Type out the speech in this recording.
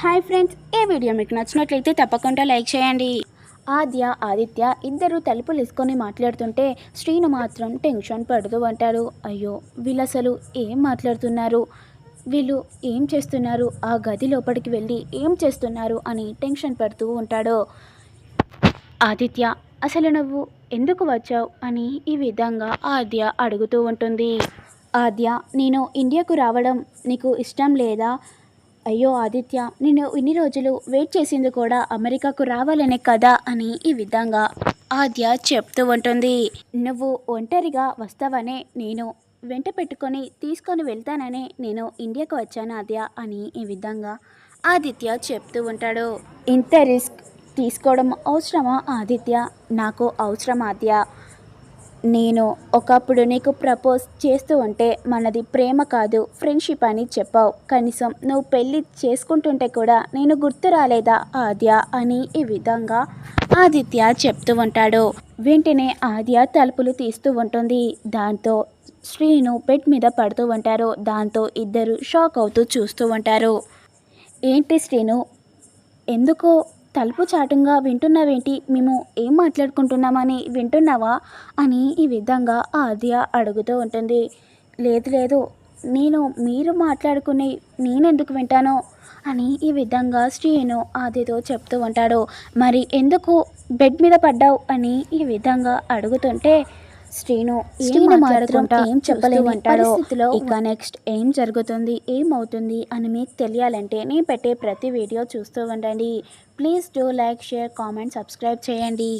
Hi friends ఈ video మీకు నచ్చినట్లయితే తప్పకుండా లైక్ చేయండి. ఆద్య ఆదిత్య ఇద్దరు తలుపులు వేసుకొని మాట్లాడుతుంటే శ్రీను మాత్రం టెన్షన్ పడుతూ అంటాడు అయ్యో వీళ్ళు అసలు ఏం మాట్లాడుతున్నారు? వీళ్ళు ఏం చేస్తున్నారు? ఆ గది లోపలికి వెళ్ళి ఏం చేస్తున్నారు అని టెన్షన్ పడుతూ ఉంటాడు. ఆదిత్య అసలు నువ్వు ఎందుకు వచ్చావు? అని ఈ విధంగా ఆద్య అడుగుతూ ఉంటుంది. ఆద్య నేను ఇండియాకు రావడం నీకు ఇష్టం లేదా? అయ్యో ఆదిత్య నేను ఇన్ని రోజులు వెయిట్ చేసింది కూడా అమెరికాకు రావాలనే కదా అని ఈ విధంగా ఆద్య చెప్తూ ఉంటుంది. నువ్వు ఒంటరిగా వస్తావనే నేను వెంట పెట్టుకొని తీసుకొని వెళ్తాననే నేను ఇండియాకు వచ్చాను ఆద్య అని ఈ విధంగా ఆదిత్య చెప్తూ ఉంటాడు. ఇంత రిస్క్ తీసుకోవడం అవసరమా ఆదిత్య? నాకు అవసరం ఆద్య. నేను ఒకప్పుడు నీకు ప్రపోజ్ చేస్తూ ఉంటే మనది ప్రేమ కాదు ఫ్రెండ్షిప్ అని చెప్పావు. కనీసం నువ్వు పెళ్ళి చేసుకుంటుంటే కూడా నేను గుర్తు రాలేదా ఆద్య అని ఈ విధంగా ఆదిత్య చెప్తూ ఉంటాడు. వెంటనే ఆద్య తలుపులు తీస్తూ ఉంటుంది. దాంతో శ్రీను బెడ్ మీద పడుతూ ఉంటారు. దాంతో ఇద్దరు షాక్ అవుతూ చూస్తూ ఉంటారు. ఏంటి శ్రీను? ఎందుకో తలుపు చాటంగా వింటున్నావేంటి? మేము ఏం మాట్లాడుకుంటున్నామని వింటున్నావా? అని ఈ విధంగా ఆద్య అడుగుతూ ఉంటుంది. లేదు లేదు. నేను మీరు మాట్లాడుకుని నేనెందుకు వింటాను? అని ఈ విధంగా శ్రీను ఆదితో చెప్తూ ఉంటాడు. మరి ఎందుకు బెడ్ మీద పడ్డావు? అని ఈ విధంగా అడుగుతుంటే శ్రీను శ్రీను మాత్రం ఏం చెప్పలేము అంటాడు? ఇక నెక్స్ట్ ఏం జరుగుతుంది ఏమవుతుంది అని మీకు తెలియాలంటే నేను పెట్టే ప్రతి వీడియో చూస్తూ ఉండండి. Please do like share comment subscribe చేయండి.